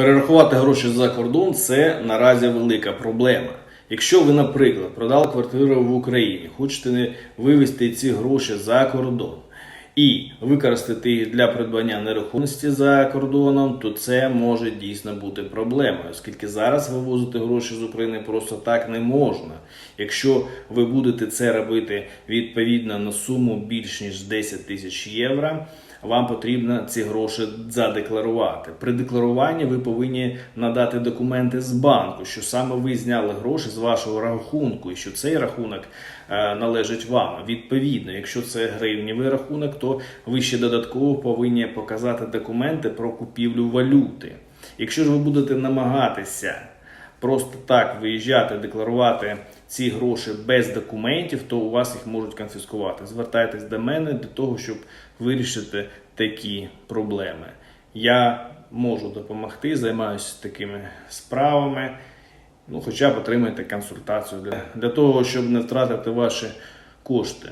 Перерахувати гроші за кордон це наразі велика проблема. Якщо ви, наприклад, продали квартиру в Україні, хочете вивезти ці гроші за кордон і використати їх для придбання нерухомості за кордоном, то це може дійсно бути проблемою, оскільки зараз вивозити гроші з України просто так не можна. Якщо ви будете це робити відповідно на суму більш ніж 10 тисяч євро, вам потрібно ці гроші задекларувати. При декларуванні ви повинні надати документи з банку, що саме ви зняли гроші з вашого рахунку, і що цей рахунок е, належить вам. Відповідно, якщо це гривнівий рахунок, ви ще додатково повинні показати документи про купівлю валюти. Якщо ж ви будете намагатися просто так виїжджати, декларувати ці гроші без документів, то у вас їх можуть конфіскувати. Звертайтесь до мене для того, щоб вирішити такі проблеми. Я можу допомогти, займаюся такими справами. Ну, хоча б отримайте консультацію для, для того, щоб не втратити ваші кошти.